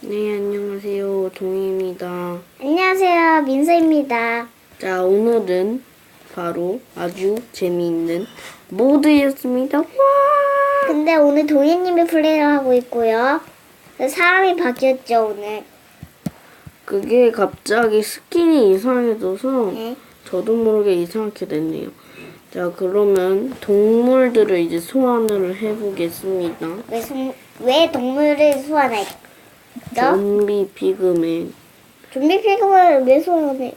네, 안녕하세요. 동희입니다. 안녕하세요, 민서입니다. 자, 오늘은 바로 아주 재미있는 모드였습니다. 와! 근데 오늘 도예님이 플레이를 하고 있고요. 사람이 바뀌었죠, 오늘. 그게 갑자기 스킨이 이상해져서 네. 저도 모르게 이상하게 됐네요. 자, 그러면 동물들을 이제 소환을 해보겠습니다. 왜, 송- 왜 동물을 소환할까? 좀비 피그맨. 좀비 피그을 왜 소환해?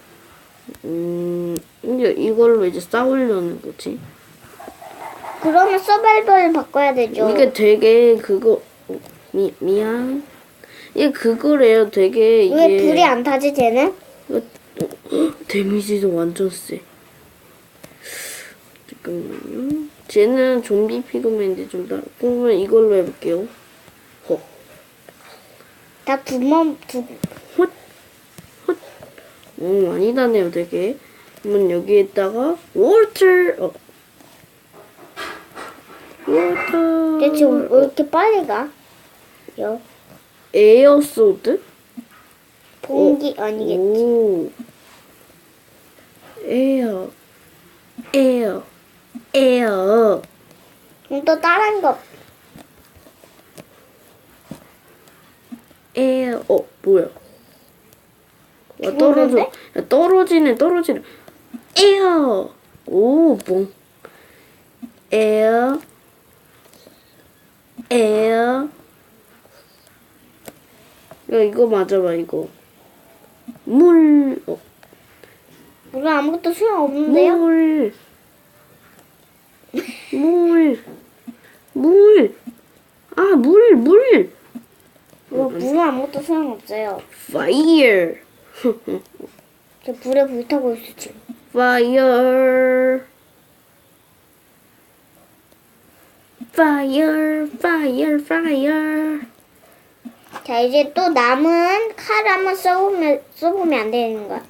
음, 이제 이걸로 이제 싸우려는 거지. 그러면 서바이벌을 바꿔야 되죠. 이게 되게 그거 어, 미 미안. 이게 그거래요. 되게 이게 왜 불이 안 타지, 쟤는? 이거- 어, 데미지도 완전 세. 잠깐만요. 쟤는 좀비 피그맨인데 좀 다르. 그러면 이걸로 해볼게요. 어, 허, 다 두번 두. 오 많이 다네요, 되게. 그러면 여기에다가 워터. 어. 워터. 대체 왜 이렇게 빨리 가? 여, 에어 소드? 봉기 아니겠지. 오. 에어. 에어. 에어. 그럼 또 다른 거. 에어. 어, 뭐야? 와, 떨어져. 죽었는데? 야, 떨어지네, 떨어지네. 에어. 오, 봉. 에어. 에어. 야, 이거 맞아봐, 이거. 물. 어, 우리 아무것도 소용 없는데요? 물. 물. 물. 아, 물, 물. 이거 물은 아무것도 소용 없어요. Fire. 저 불에 불타고 있어, 지금. Fire. Fire, fire, fire. 자, 이제 또 남은 칼 한번 써보면, 써보면 안 되는 거야.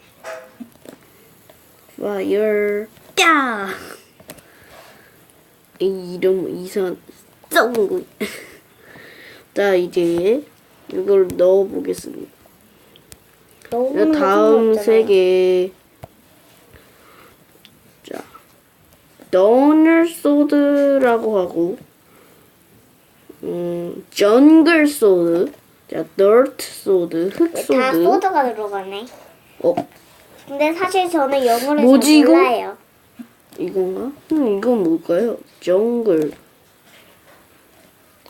Fire. 야! 이 이름 이상 썩은 거. 자, 이제 이걸 넣어 보겠습니다. 다음 세 개. 자, 더널 소드라고 하고, 음, 정글 소드, 자, 더트 소드, 흙다 소드. 소드가 들어가네. 어, 근데 사실 저는 영어를 뭐지, 잘 이거? 몰라요. 이건가? 음, 이건 뭘까요? 정글.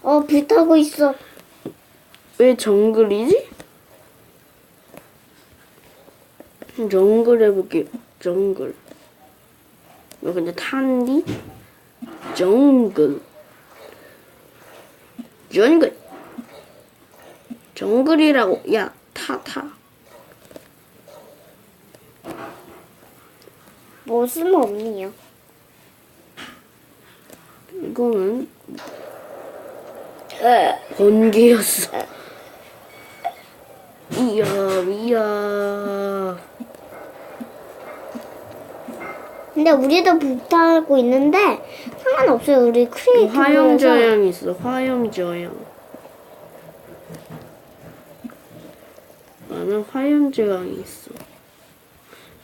어, 불 타고 있어. 왜 정글이지? 정글 해볼게요. 정글. 너 근데 탄디? 정글. 정글. 정글이라고. 야, 타, 타. 뭐 쓸모없네요. 이거는 번개였어. 이야, 이야. 근데 우리도 불타고 있는데 상관없어요. 우리 크리에이티브라서. 화염 저양 있어. 화염 저양. 나는 화염 저양이 있어.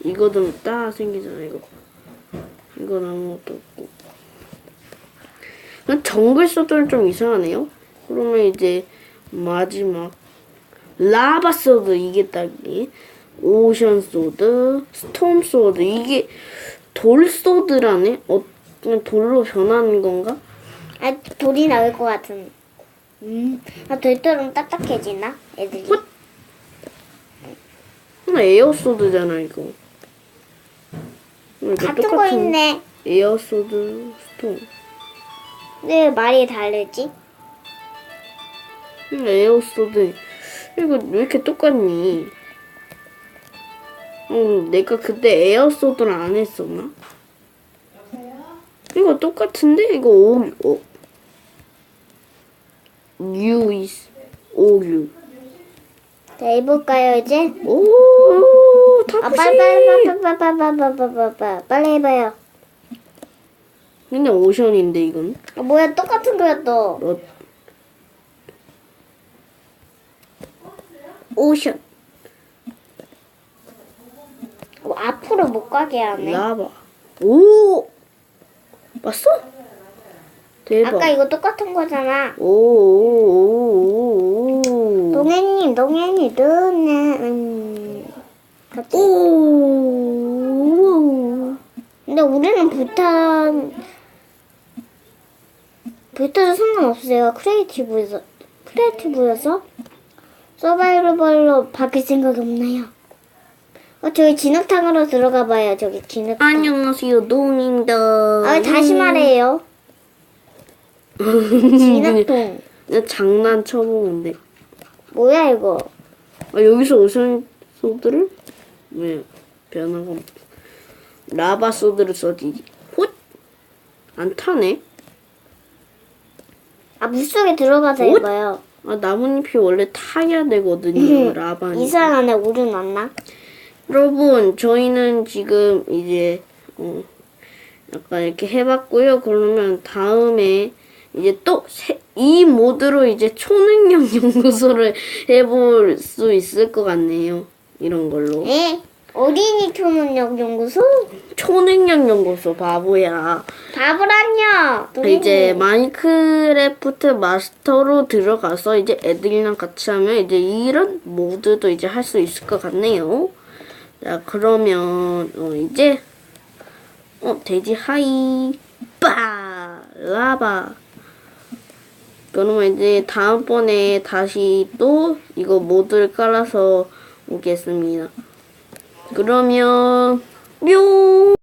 이거는 따 생기잖아. 이거. 이건 아무것도 없고. 그냥 정글 소드는 좀 이상하네요. 그러면 이제 마지막 라바 소드 이게 딱이 오션 소드, 스톰 소드 이게 돌 소드라네. 어 그냥 돌로 변하는 건가? 아, 돌이 나올 것 같은. 음, 아, 돌처럼 딱딱해지나? 애들이. 헛! 그냥 에어 소드잖아 이거. 같은 거 있네. 에어 소드 스톰. 왜 말이 다르지? 그냥 에어 소드. 이거 왜 이렇게 똑같니? 어, 내가 그때 에어 소드를 안 했었나? 이거 똑같은데 이거 오 오. U is U. 자, 해볼까요, 이제? 오, 아, 타쿠시. 빨리, 빨리, 빨리, 빨리, 빨리, 빨리, 빨리, 빨리, 빨리, 빨리 해봐요. 근데 오션인데 이건. 아, 뭐야, 똑같은 거야, 또. 어, 오션 어, 앞으로 못 가게 하네. 라바 오 봤어? 대박 아까 이거 똑같은 거잖아. 오오오오오 동해님, 동해님, 너는 음. 그치? 오 근데 우리는 불탄 불타도 상관없어요. 크리에이티브여서 크리에이티브여서 서바이벌로 바뀔 생각이 없나요? 어 저기 진흙탕으로 들어가 봐요. 저기 진흙탕. 안녕하세요 농입니다 아 다시 말해요. 진흙통. 그냥 장난 쳐보는데 뭐야 이거? 아, 여기서 오션 소드를 왜 변화가 없- 라바 소드를 써지 헛! 안 타네 아 물속에 들어가서 뭐? 해봐요. 아 나뭇잎이 원래 타야 되거든요 라바는 이상 안에 우유 났나? 여러분 저희는 지금 이제 어, 약간 이렇게 해봤고요. 그러면 다음에 이제 또 이 모드로 이제 초능력 연구소를 해볼 수 있을 것 같네요. 이런 걸로. 에? 어린이 초능력 연구소? 초능력 연구소 바보야 바보란요. 이제 마인크래프트 마스터로 들어가서 이제 애들이랑 같이 하면 이제 이런 모드도 이제 할 수 있을 것 같네요. 자 그러면 어 이제 어 돼지 하이 빠 라바 그러면 이제 다음번에 다시 또 이거 모드를 깔아서 오겠습니다. 그러면 뿅